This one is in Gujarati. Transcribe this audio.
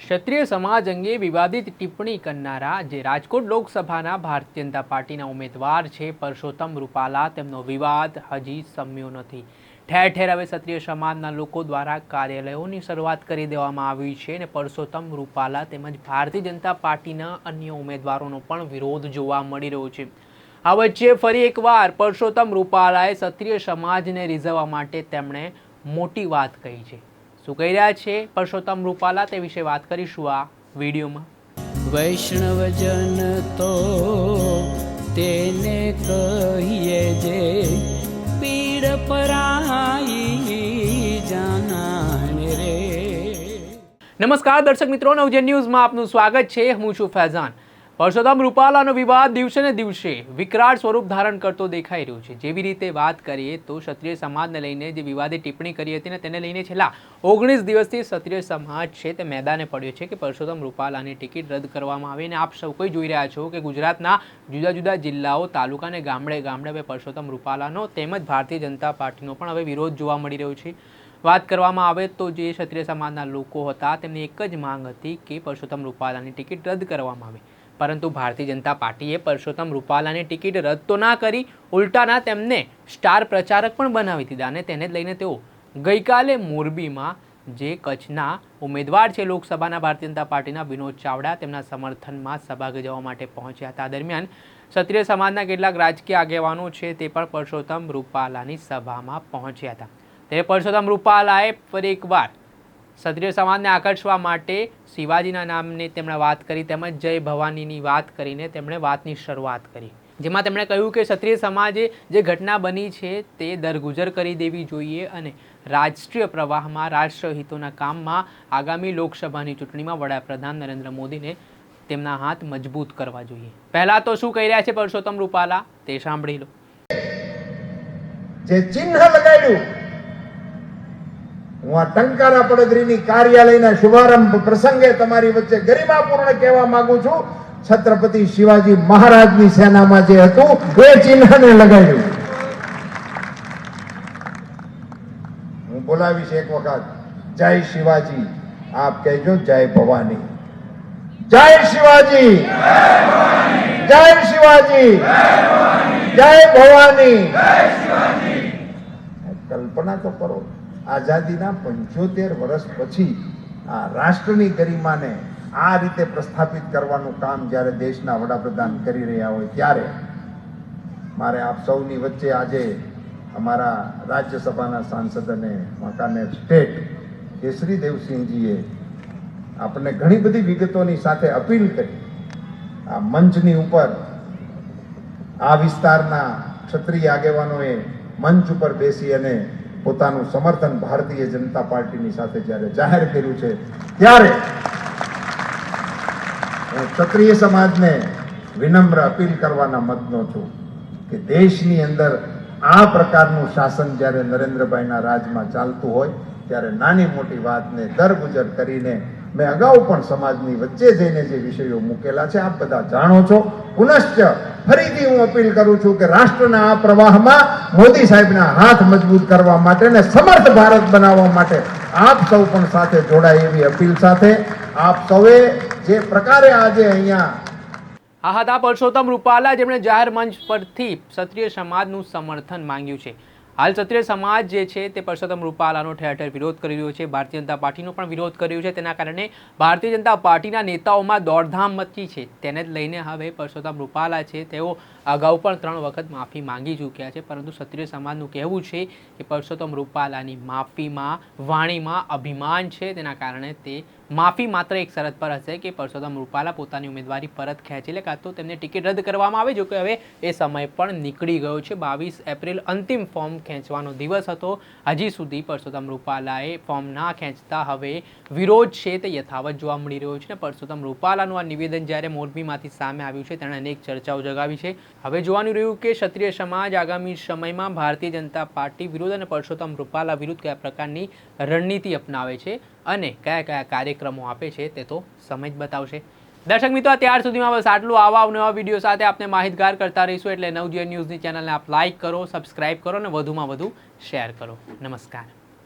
ક્ષત્રિય સમાજ અંગે વિવાદિત ટિપ્પણી કરનારા જે રાજકોટ લોકસભાના ભારતીય જનતા પાર્ટીના ઉમેદવાર છે, પરસોત્તમ રૂપાલા, તેમનો વિવાદ હજી સમ્યો નથી. ઠેર ઠેર હવે ક્ષત્રિય સમાજના લોકો દ્વારા કાર્યાલયોની શરૂઆત કરી દેવામાં આવી છે અને પરસોત્તમ રૂપાલા તેમજ ભારતીય જનતા પાર્ટીના અન્ય ઉમેદવારોનો પણ વિરોધ જોવા મળી રહ્યો છે. આ વચ્ચે ફરી એકવાર પરસોત્તમ રૂપાલાએ ક્ષત્રિય સમાજને રીઝવવા માટે તેમણે મોટી વાત કહી છે. શું કહી રહ્યા છે? પરસોત્તમ રૂપાલા તે વિશે વાત કરીશું આ વિડીયોમાં. વૈષ્ણવજન તો તેને કહીએ જે પીડ પરાઈ જાનાને રે. નમસ્કાર દર્શક મિત્રો નવજન ન્યૂઝમાં આપનું સ્વાગત છે. હું છું ફૈઝાન. પરસોત્તમ રૂપાલાનો વિવાદ દિવસે ને દિવસે વિકરાળ સ્વરૂપ ધારણ કરતો દેખાઈ રહ્યો છે. જેવી રીતે વાત કરીએ તો ક્ષત્રિય સમાજને લઈને જે વિવાદે ટિપ્પણી કરી હતી ને તેને લઈને છેલ્લા ઓગણીસ દિવસથી ક્ષત્રિય સમાજ છે તે મેદાને પડ્યો છે કે પરસોત્તમ રૂપાલાની ટિકિટ રદ કરવામાં આવી અને આપ સૌ કોઈ જોઈ રહ્યા છો કે ગુજરાતના જુદા જુદા જિલ્લાઓ તાલુકા અને ગામડે ગામડે હવે પરસોત્તમ રૂપાલાનો તેમજ ભારતીય જનતા પાર્ટીનો પણ હવે વિરોધ જોવા મળી રહ્યો છે. વાત કરવામાં આવે તો જે ક્ષત્રિય સમાજના લોકો હતા, તેમની એક જ માંગ હતી કે પરસોત્તમ રૂપાલાની ટિકિટ રદ કરવામાં આવે. પરંતુ ભારતીય જનતા પાર્ટીએ પરસોત્તમ રૂપાલાની ટિકિટ રદ તો ના કરી, ઉલટાના તેમને સ્ટાર પ્રચારક પણ બનાવી દીધા અને તેને લઈને તેઓ ગઈકાલે મોરબીમાં જે કચ્છના ઉમેદવાર છે લોકસભાના ભારતીય જનતા પાર્ટીના વિનોદ ચાવડા તેમના સમર્થનમાં સભા જવા માટે પહોંચ્યા હતા. દરમિયાન ક્ષત્રિય સમાજના કેટલાક રાજકીય આગેવાનો છે તે પણ પરસોત્તમ રૂપાલાની સભામાં પહોંચ્યા હતા. તે પરસોત્તમ રૂપાલાએ ફરી એકવાર ક્ષત્રિય સમાજને આકર્ષવા માટે શિવાજીના નામની તેમણે વાત કરી, તેમજ જય ભવાનીની વાત કરીને તેમણે વાતની શરૂઆત કરી. જેમાં તેમણે કહ્યું કે ક્ષત્રિય સમાજે જે ઘટના બની છે તે દરગુજર કરી દેવી જોઈએ અને રાષ્ટ્રીય પ્રવાહમાં રાષ્ટ્રહિતોના કામમાં આગામી લોકસભાની ચૂંટણીમાં વડાપ્રધાન નરેન્દ્ર મોદીને તેમના હાથ મજબૂત કરવા જોઈએ. પહેલા તો શું કહી રહ્યા છે પરસોત્તમ રૂપાલા? તે સાંભળી લો. જે ચિહ્ન લગાડ્યું હું આ ટંકારા પડદરીની કાર્યાલયના શુભારંભ પ્રસંગે તમારી વચ્ચે ગરિમાપૂર્ણ કહેવા માંગુ છું. છત્રપતિ શિવાજી મહારાજની સેનામાં જે હતું, એ ચિહ્નને લગાડ્યું હું બોલાવીશ એક વખત. જય શિવાજી. આપ કહેજો જય ભવાની. જય શિવાજી. જય શિવાજી. જય ભવાની. કલ્પના તો કરો. આઝાદીના પંચોતેર વર્ષ પછી આ રાષ્ટ્રની ગરિમાને આ રીતે પ્રસ્થાપિત કરવાનું કામ જ્યારે દેશના વડાપ્રધાન કરી રહ્યા હોય ત્યારે મારે આપ સૌની વચ્ચે આજે અમારા રાજ્યસભાના સાંસદ અને વાંકાનેર સ્ટેટ કેસરી દેવસિંહજીએ આપણને ઘણી બધી વિગતોની સાથે અપીલ કરી. આ મંચની ઉપર આ વિસ્તારના ક્ષત્રિય આગેવાનોએ મંચ ઉપર બેસી અને પોતાનું સમર્થન ભારતીય જનતા પાર્ટીની સાથે જ્યારે જાહેર કર્યું છે, ત્યારે હું ક્ષત્રિય સમાજને વિનમ્ર અપીલ કરવાના મતનો છું કે દેશની અંદર આ પ્રકારનું શાસન જ્યારે નરેન્દ્રભાઈના રાજમાં ચાલતું હોય, ત્યારે નાની મોટી વાતને દરગુજર કરીને મેં અગાઉ પણ સમાજની વચ્ચે જઈને જે વિષયો મૂકેલા છે, આપ બધા જાણો છો. પુનશ્ચ ફરીથી હું અપીલ કરું છું કે રાષ્ટ્રના આ પ્રવાહમાં મોદી સાહેબના હાથ મજબૂત કરવા માટે અને સમર્થ ભારત બનાવવા માટે આપ સૌ પણ સાથે જોડાય એવી અપીલ સાથે આપ સૌએ જે પ્રકારે આજે અહીંયા આ હતા પરસોત્તમ રૂપાલા જેમણે જાહેર મંચ પરથી ક્ષત્રિય સમાજનું સમર્થન માંગ્યું છે. હાલ ક્ષત્રિય સમાજ જે છે તે પરસોત્તમ રૂપાલાનો ઠેર ઠેર વિરોધ કરી રહ્યો છે. ભારતીય જનતા પાર્ટીનો પણ વિરોધ કરી રહ્યો છે. તેના કારણે ભારતીય જનતા પાર્ટીના નેતાઓમાં દોડધામ મચી છે. તેને જ લઈને હવે પરસોત્તમ રૂપાલા છે. તેઓ અગાઉ પણ ત્રણ વખત માફી માંગી ચૂક્યા છે, પરંતુ ક્ષત્રિય સમાજનું કહેવું છે કે પરસોત્તમ રૂપાલાની માફીમાં, વાણીમાં અભિમાન છે. તેના કારણે તે માફી માત્ર એક શરત પર હશે કે પરસોત્તમ રૂપાલા પોતાની ઉમેદવારી પરત ખેંચી લે કાં તો તેમને ટિકિટ રદ કરવામાં આવે, જો કે હવે એ સમય પણ નીકળી ગયો છે. બાવીસ એપ્રિલ અંતિમ ફોર્મ ખેંચવાનો દિવસ હતો. હજી સુધી પરસોત્તમ રૂપાલાએ ફોર્મ ના ખેંચતા હવે વિરોધ છે તે યથાવત જોવા મળી રહ્યો છે ને પરસોત્તમ રૂપાલાનું આ નિવેદન જ્યારે મોરબીમાંથી સામે આવ્યું છે, તેણે અનેક ચર્ચાઓ જગાવી છે. હવે જોવાનું રહ્યું કે ક્ષત્રિય સમાજ આગામી સમયમાં ભારતીય જનતા પાર્ટી વિરુદ્ધ અને પરસોત્તમ રૂપાલા વિરુદ્ધ કયા પ્રકારની રણનીતિ અપનાવે છે અને કયા કયા કાર્યક્રમો આપે છે તે તો સમય જ બતાવશે. દર્શક મિત્રો ત્યાર સુધીમાં બસ આટલું. આવા નવા વીડિયો સાથે આપને માહિતગાર કરતા રહીશું એટલે નવજીવન ન્યૂઝની ચેનલને આપ લાઇક કરો સબસ્ક્રાઇબ કરો અને વધુમાં વધુ શેર કરો. નમસ્કાર.